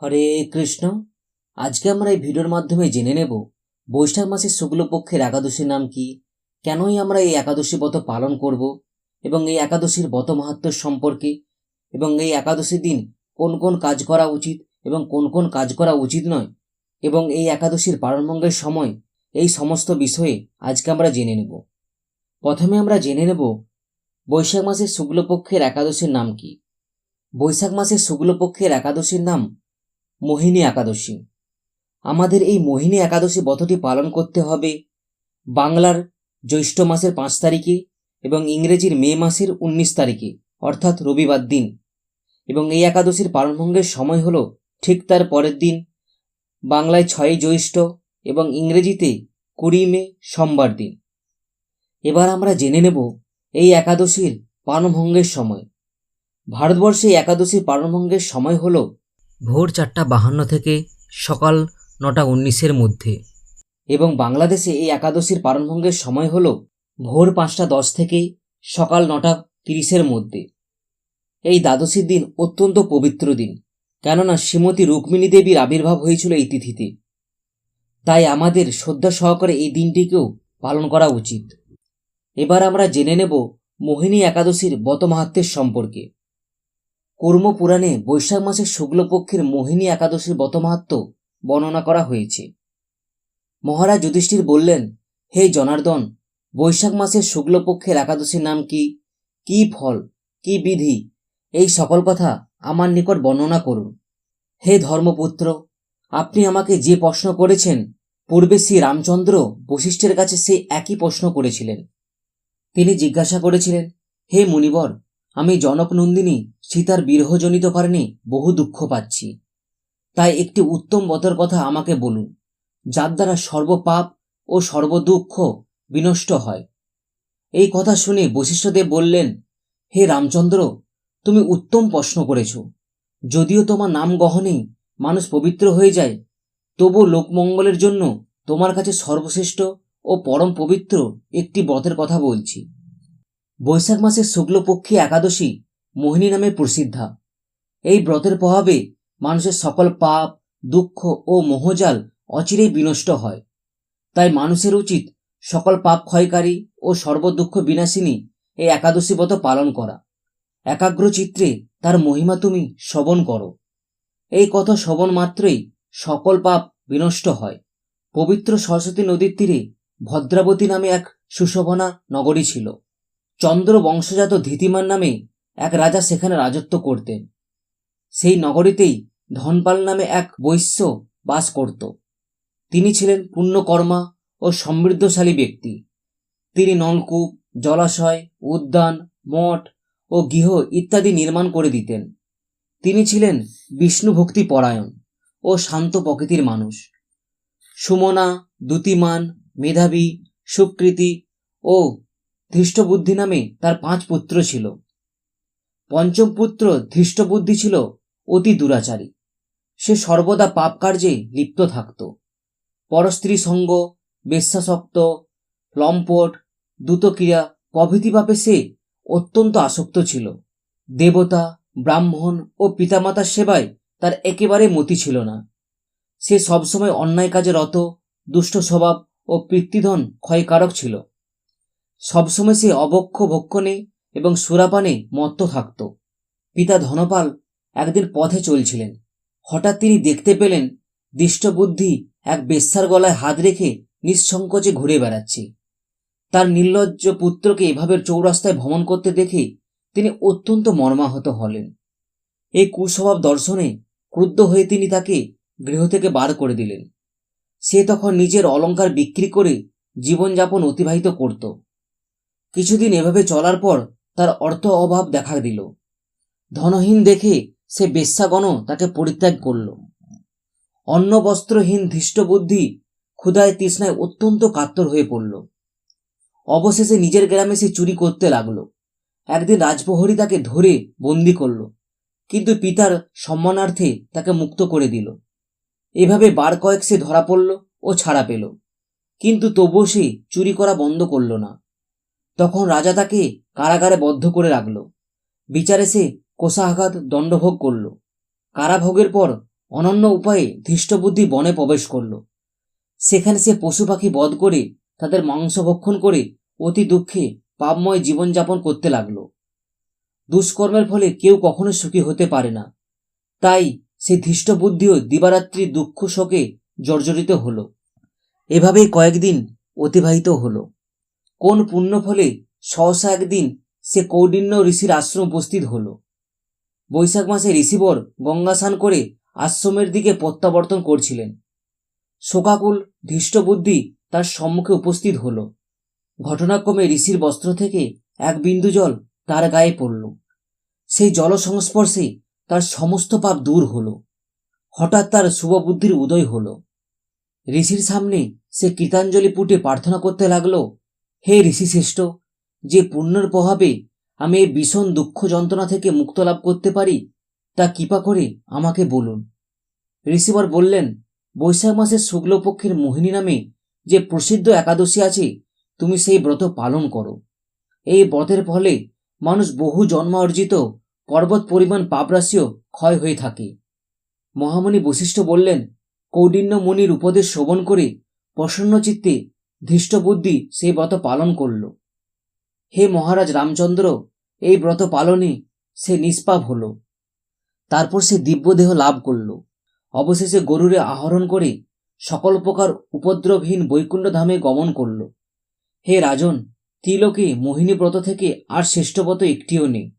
হরে কৃষ্ণ। আজকে আমরা এই ভিডিওর মাধ্যমে জেনে নেব, বৈশাখ মাসের শুক্লপক্ষের একাদশীর নাম কি? কেনই আমরা এই একাদশী ব্রত পালন করব? এবং এই একাদশীর ব্রত মাহাত্ম সম্পর্কে? এবং এই একাদশীর দিন কোন কোন কাজ করা উচিত এবং কোন কোন কাজ করা উচিত নয়? এবং এই একাদশীর পালনভঙ্গের সময় এই সমস্ত বিষয়ে আজকে আমরা জেনে নেব। প্রথমে আমরা জেনে নেব, বৈশাখ মাসের শুক্লপক্ষের একাদশীর নাম কি? বৈশাখ মাসের শুক্লপক্ষের একাদশীর নাম মোহিনী একাদশী। আমাদের এই মোহিনী একাদশী ব্রতটি পালন করতে হবে বাংলার জ্যৈষ্ঠ মাসের পাঁচ তারিখে এবং ইংরেজির মে মাসের উনিশ তারিখে, অর্থাৎ রবিবার দিন। এবং এই একাদশীর পালনভঙ্গের সময় হলো ঠিক তার পরের দিন, বাংলায় ছয়ই জ্যৈষ্ঠ এবং ইংরেজিতে কুড়ি মে সোমবার দিন। এবার আমরা জেনে নেব এই একাদশীর পালনভঙ্গের সময়। ভারতবর্ষে একাদশীর পালনভঙ্গের সময় হলো ভোর চারটা বাহান্ন থেকে সকাল নটা উনিশের মধ্যে। এবং বাংলাদেশে এই একাদশীর পারণভঙ্গের সময় হল ভোর পাঁচটা দশ থেকে সকাল নটা তিরিশের মধ্যে। এই দ্বাদশীর দিন অত্যন্ত পবিত্র দিন, কেননা শ্রীমতী রুক্মিণী দেবীর আবির্ভাব হয়েছিল এই তিথিতে। তাই আমাদের শ্রদ্ধা সহকারে এই দিনটিকেও পালন করা উচিত। এবার আমরা জেনে নেব মোহিনী একাদশীর বতমাহাত্মের সম্পর্কে। কর্মপুরাণে বৈশাখ মাসের শুক্লপক্ষের মোহিনী একাদশীর বতমাহাত্ম বর্ণনা করা হয়েছে। মহারাজ যুধিষ্ঠির বললেন, হে জনার্দন, বৈশাখ মাসের শুক্লপক্ষের একাদশীর নাম কি? কি ফল? কি বিধি? এই সকল কথা আমার নিকট বর্ণনা করুন। হে ধর্মপুত্র, আপনি আমাকে যে প্রশ্ন করেছেন, পূর্বে শ্রী রামচন্দ্র বশিষ্ঠের কাছে সে একই প্রশ্ন করেছিলেন। তিনি জিজ্ঞাসা করেছিলেন, হে মুনিবর, আমি জনকনন্দিনী সীতার বিরহজনিত কারণে বহু দুঃখ পাচ্ছি। তাই একটি উত্তম বতের কথা আমাকে বলুন, যার দ্বারা সর্বপাপ ও সর্বদুঃখ বিনষ্ট হয়। এই কথা শুনে বশিষ্ঠদেব বললেন, হে রামচন্দ্র, তুমি উত্তম প্রশ্ন করেছ। যদিও তোমার নাম গহনেই মানুষ পবিত্র হয়ে যায় তবু লোকমঙ্গলের জন্য তোমার কাছে সর্বশ্রেষ্ঠ ও পরম পবিত্র একটি ব্রতের কথা বলছি। বৈশাখ মাসের শুক্লপক্ষী একাদশী মোহিনী নামে প্রসিদ্ধা। এই ব্রতের প্রভাবে মানুষের সকল পাপ, দুঃখ ও মোহজাল অচিরেই বিনষ্ট হয়। তাই মানুষের উচিত সকল পাপ ক্ষয়কারী ও সর্বদুঃখ বিনাশিনী এই একাদশী ব্রত পালন করা। একাগ্র চিত্রে তার মহিমা তুমি শ্রবণ করো। এই কথা শ্রবণ মাত্রই সকল পাপ বিনষ্ট হয়। পবিত্র সরস্বতী নদীর তীরে ভদ্রাবতী নামে এক সুশোভনা নগরী ছিল। চন্দ্র বংশজাত ধীতিমান নামে এক রাজা সেখানে রাজত্ব করতেন। সেই নগরীতেই ধনপাল নামে এক বৈশ্য বাস করত। তিনি ছিলেন পুণ্যকর্মা ও সমৃদ্ধশালী ব্যক্তি। তিনি নলকূপ, জলাশয়, উদ্যান, মঠ ও গৃহ ইত্যাদি নির্মাণ করে দিতেন। তিনি ছিলেন বিষ্ণু ভক্তি পরায়ণ ও শান্ত প্রকৃতির মানুষ। সুমনা, দ্যুতিমান, মেধাবী, সুকৃতি ও ধৃষ্টবুদ্ধি নামে তার পাঁচ পুত্র ছিল। পঞ্চম পুত্র ধৃষ্টবুদ্ধি ছিল অতি দুরাচারী। সে সর্বদা পাপ কার্যে লিপ্ত থাকত। পরস্ত্রী সঙ্গ, বেশ্যাসক্ত, লম্পট, দ্রুতক্রিয়া প্রভৃতি পাপে সে অত্যন্ত আসক্ত ছিল। দেবতা, ব্রাহ্মণ ও পিতামাতার সেবায় তার একেবারে মতি ছিল না। সে সবসময় অন্যায় কাজে রত, দুষ্ট স্বভাব ও পিতৃধন ক্ষয়কারক ছিল। সবসময় সে অবক্ষ ভক্ষণে এবং সুরাপানে মত্ত থাকত। পিতা ধনপাল একদিন পথে চলছিলেন। হঠাৎ তিনি দেখতে পেলেন দৃষ্টবুদ্ধি এক বেশ্যার গলায় হাত রেখে নিঃসংকোচে ঘুরে বেড়াচ্ছে। তার নির্লজ্জ পুত্রকে এভাবে চৌরাস্তায় ভ্রমণ করতে দেখে তিনি অত্যন্ত মর্মাহত হলেন। এই কুস্বভাব দর্শনে ক্রুদ্ধ হয়ে তিনি তাকে গৃহ থেকে বার করে দিলেন। সে তখন নিজের অলংকার বিক্রি করে জীবনযাপন অতিবাহিত করত। কিছুদিন এভাবে চলার পর তার অর্থ অভাব দেখা দিল। ধনহীন দেখে সে বেশ্যাগণ তাকে পরিত্যাগ করল। অন্ন বস্ত্রহীন ধৃষ্টবুদ্ধি ক্ষুধায় তৃষ্ণায় অত্যন্ত কাতর হয়ে পড়ল। অবশেষে নিজের গ্রামে সে চুরি করতে লাগল। একদিন রাজপ্রহরী তাকে ধরে বন্দি করল, কিন্তু পিতার সম্মানার্থে তাকে মুক্ত করে দিল। এভাবে বার কয়েক সে ধরা পড়ল ও ছাড়া পেল, কিন্তু তবুও সে চুরি করা বন্ধ করল না। তখন রাজা তাকে কারাগারে বদ্ধ করে রাখল। বিচারে সে কোষাঘাত দণ্ডভোগ করল। কারাভোগের পর অনন্য উপায়ে ধৃষ্টবুদ্ধি বনে প্রবেশ করল। সেখানে সে পশু পাখি বধ করে তাদের মাংস ভক্ষণ করে অতি দুঃখে পাপময় জীবনযাপন করতে লাগল। দুষ্কর্মের ফলে কেউ কখনো সুখী হতে পারে না। তাই সে ধৃষ্টবুদ্ধিও দিবারাত্রি দুঃখ শোকে জর্জরিত হল। এভাবেই কয়েকদিন অতিবাহিত হল। কোন পুণ্য ফলে সহসা একদিন সে কৌডিন্য ঋষির আশ্রম উপস্থিত হল। বৈশাখ মাসে ঋষিবর গঙ্গা স্নান করে আশ্রমের দিকে প্রত্যাবর্তন করছিলেন। শোকাকুল ধৃষ্টবুদ্ধি তার সম্মুখে উপস্থিত হল। ঘটনাক্রমে ঋষির বস্ত্র থেকে এক বিন্দু জল তার গায়ে পড়ল। সেই জল সংস্পর্শে তার সমস্ত পাপ দূর হল। হঠাৎ তার শুভবুদ্ধির উদয় হল। ঋষির সামনে সে কীতাঞ্জলি পুটে প্রার্থনা করতে লাগল হে ঋষি শ্রেষ্ঠ যে পুণ্যের প্রভাবে আমি এই ভীষণ দুঃখ যন্ত্রণা থেকে মুক্ত লাভ করতে পারি, তা কৃপা করে আমাকে বলুন। ঋষিবর বললেন, বৈশাখ মাসের শুক্লপক্ষের মোহিনী নামে যে প্রসিদ্ধ একাদশী আছে, তুমি সেই ব্রত পালন করো। এই ব্রতের ফলে মানুষ বহু জন্ম অর্জিত পর্বত পরিমাণ পাপরাশিও ক্ষয় হয়ে থাকে। মহামণি বশিষ্ঠ বললেন, কৌডিন্য মুনির উপদেশ শ্রবণ করে প্রসন্ন চিত্তে ধৃষ্টবুদ্ধি সেই ব্রত পালন করল। হে মহারাজ রামচন্দ্র, এই ব্রত পালনে সে নিষ্পাপ হল। তারপর সে দিব্যদেহ লাভ করল। অবশেষে গরুরে আহরণ করে সকল প্রকার উপদ্রবহীন বৈকুণ্ঠ ধামে গমন করল। হে রাজন, ত্রিলোকে মোহিনী ব্রত থেকে আর শ্রেষ্ঠ ব্রত একটিও নেই।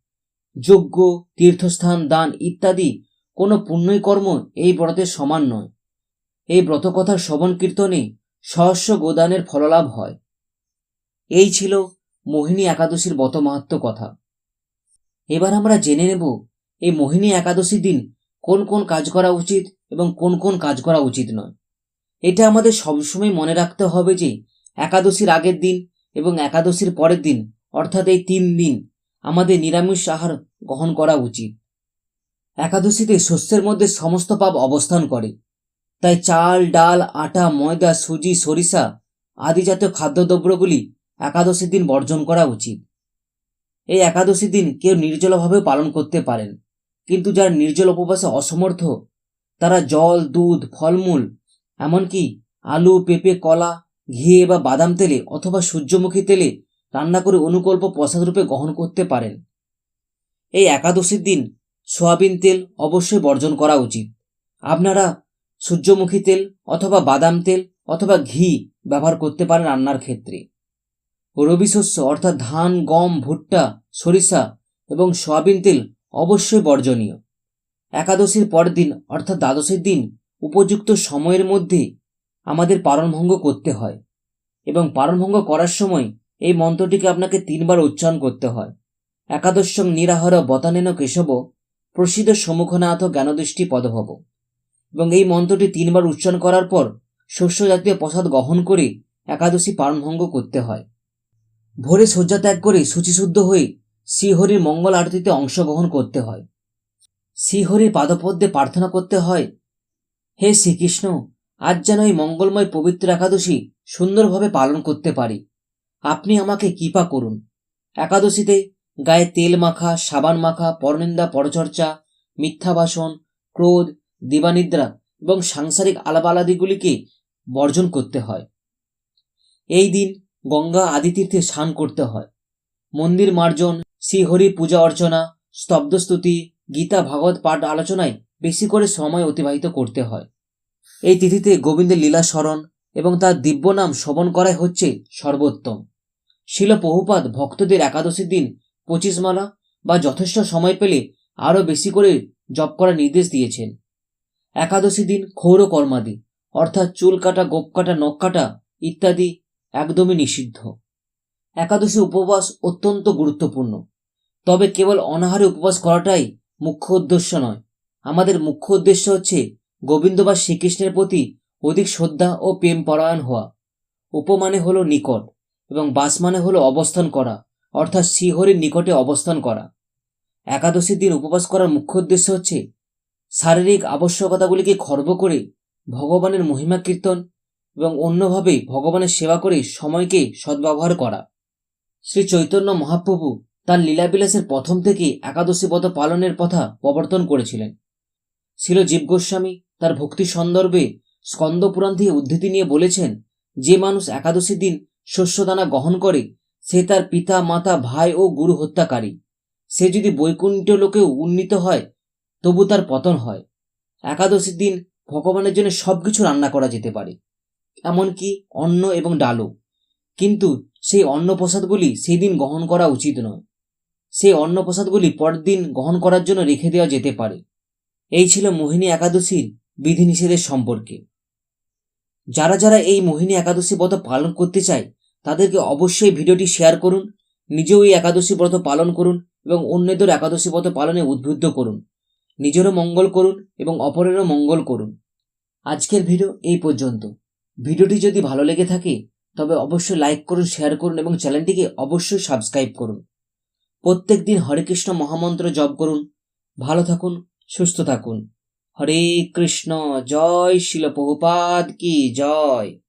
যজ্ঞ, তীর্থস্থান, দান ইত্যাদি কোনো পুণ্যই কর্ম এই ব্রতের সমান নয়। এই ব্রতকথার শ্রবণ কীর্তনে সহস্র গোদানের ফললাভ হয়। এই ছিল মোহিনী একাদশীর ব্রত মাহাত্ম কথা। এবার আমরা জেনে নেব, এই মোহিনী একাদশী দিন কোন কোন কাজ করা উচিত এবং কোন কোন কাজ করা উচিত নয়। এটা আমাদের সবসময় মনে রাখতে হবে যে, একাদশীর আগের দিন এবং একাদশীর পরের দিন, অর্থাৎ এই তিন দিন, আমাদের নিরামিষ আহার গ্রহণ করা উচিত। একাদশীতে শস্যের মধ্যে সমস্ত পাপ অবস্থান করে। তাই চাল, ডাল, আটা, ময়দা, সুজি, সরিষা আদি জাতীয় খাদ্যদ্রব্যগুলি একাদশীর দিন বর্জন করা উচিত। এই একাদশীর দিন কেউ নির্জলভাবেও পালন করতে পারেন, কিন্তু যারা নির্জল উপবাসে অসমর্থ, তারা জল, দুধ, ফলমূল, এমনকি আলু, পেঁপে, কলা, ঘি বা বাদাম তেলে অথবা সূর্যমুখী তেলে রান্না করে অনুকল্প প্রসাদ রূপে গ্রহণ করতে পারেন। এই একাদশীর দিন সোয়াবিন তেল অবশ্যই বর্জন করা উচিত। আপনারা সূর্যমুখী তেল অথবা বাদাম তেল অথবা ঘি ব্যবহার করতে পারেন রান্নার ক্ষেত্রে। রবি শস্য অর্থাৎ ধান, গম, ভুট্টা, সরিষা এবং সয়াবিন তেল অবশ্যই বর্জনীয়। একাদশীর পরের দিন অর্থাৎ দ্বাদশীর দিন উপযুক্ত সময়ের মধ্যে আমাদের পারণভঙ্গ করতে হয় এবং পারণভঙ্গ করার সময় এই মন্ত্রটিকে আপনাকে তিনবার উচ্চারণ করতে হয়। একাদশং নিরাহর বতানেন কেশব প্রসিদ্ধ সম্মুখনাথ জ্ঞানদৃষ্টি পদভব। এবং এই মন্ত্রটি তিনবার উচ্চারণ করার পর শস্য জাতীয় প্রসাদ গ্রহণ করে একাদশী পারণভঙ্গ করতে হয়। ভোরে শয্যা ত্যাগ করে শুচিশুদ্ধ হয়ে শ্রীহরির মঙ্গল আরতিতে অংশগ্রহণ করতে হয়। শ্রীহরির পাদপদ্মে প্রার্থনা করতে হয়, হে শ্রীকৃষ্ণ, আজ যেন এই মঙ্গলময় পবিত্র একাদশী সুন্দরভাবে পালন করতে পারি। আপনি আমাকে কৃপা করুন। একাদশীতে গায়ে তেল মাখা, সাবান মাখা, পরনিন্দা, পরচর্চা মিথ্যা ভাষণ ক্রোধ দিবানিদ্রা এবং সাংসারিক আলাপালাদিগুলিকে বর্জন করতে হয়। এই দিন গঙ্গা আদিতীর্থে স্নান করতে হয়। মন্দির মার্জন, শ্রীহরি পূজা অর্চনা স্তব্ধস্তুতি গীতা, ভাগবত পাঠ আলোচনায় বেশি করে সময় অতিবাহিত করতে হয়। এই তিথিতে গোবিন্দের লীলা স্মরণ এবং তার দিব্য নাম শ্রবণ করাই হচ্ছে সর্বোত্তম। শিল বহুপাত ভক্তদের একাদশীর দিন পঁচিশ মালা বা যথেষ্ট সময় পেলে আরও বেশি করে জপ করার নির্দেশ দিয়েছেন। একাদশী দিন ক্ষৌর কর্মাদি, অর্থাৎ চুল কাটা, গোপ কাটা, নখ কাটা ইত্যাদি একদমই নিষিদ্ধ। একাদশী উপবাস অত্যন্ত গুরুত্বপূর্ণ। তবে কেবল অনাহারে উপবাস করাটাই মুখ্য উদ্দেশ্য নয়। আমাদের মুখ্য উদ্দেশ্য হচ্ছে গোবিন্দ বা শ্রীকৃষ্ণের প্রতি অধিক শ্রদ্ধা ও প্রেম পরায়ণ হওয়া। উপমানে হলো নিকট এবং বাস মানে হলো অবস্থান করা, অর্থাৎ শ্রীহরির নিকটে অবস্থান করা। একাদশীর দিন উপবাস করার মুখ্য উদ্দেশ্য হচ্ছে শারীরিক আবশ্যকতাগুলিকে খর্ব করে ভগবানের মহিমা কীর্তন এবং অন্যভাবে ভগবানের সেবা করে সময়কে সদ্ব্যবহার করা। শ্রী চৈতন্য মহাপ্রভু তার লীলাবিলাসের প্রথম থেকে একাদশী ব্রত পালনের কথা প্রবর্তন করেছিলেন। ছিল জীব গোস্বামী তার ভক্তি সন্দর্ভে স্কন্দপুরাণ থেকে উদ্ধৃতি নিয়ে বলেছেন, যে মানুষ একাদশী দিন শস্যদানা গ্রহণ করে, সে তার পিতা, মাতা, ভাই ও গুরু হত্যাকারী। সে যদি বৈকুণ্ঠ লোকেও উন্নীত হয় তবু তার পতন হয়। একাদশীর দিন ভগবানের জন্য সব কিছু রান্না করা যেতে পারে, এমনকি অন্ন এবং ডালও। কিন্তু সেই অন্নপ্রসাদগুলি সেই দিন গ্রহণ করা উচিত নয়। সেই অন্নপ্রসাদগুলি পরের দিন গ্রহণ করার জন্য রেখে দেওয়া যেতে পারে। এই ছিল মোহিনী একাদশীর বিধিনিষেধের সম্পর্কে। যারা যারা এই মোহিনী একাদশী ব্রত পালন করতে চায়, তাদেরকে অবশ্যই ভিডিওটি শেয়ার করুন, নিজেও এই একাদশী ব্রত পালন করুন এবং অন্যদের একাদশী ব্রত পালনে উদ্বুদ্ধ করুন। নিজেরও মঙ্গল করুন এবং অপরেরও মঙ্গল করুন। আজকের ভিডিও এই পর্যন্ত। ভিডিওটি যদি ভালো লেগে থাকে, তবে অবশ্যই লাইক করুন শেয়ার করুন এবং চ্যানেলটিকে অবশ্যই সাবস্ক্রাইব করুন। প্রত্যেক দিন হরে কৃষ্ণ মহামন্ত্র জপ করুন। ভালো থাকুন, সুস্থ থাকুন। হরে কৃষ্ণ, জয় শিল প্রভুপাদ কি জয়।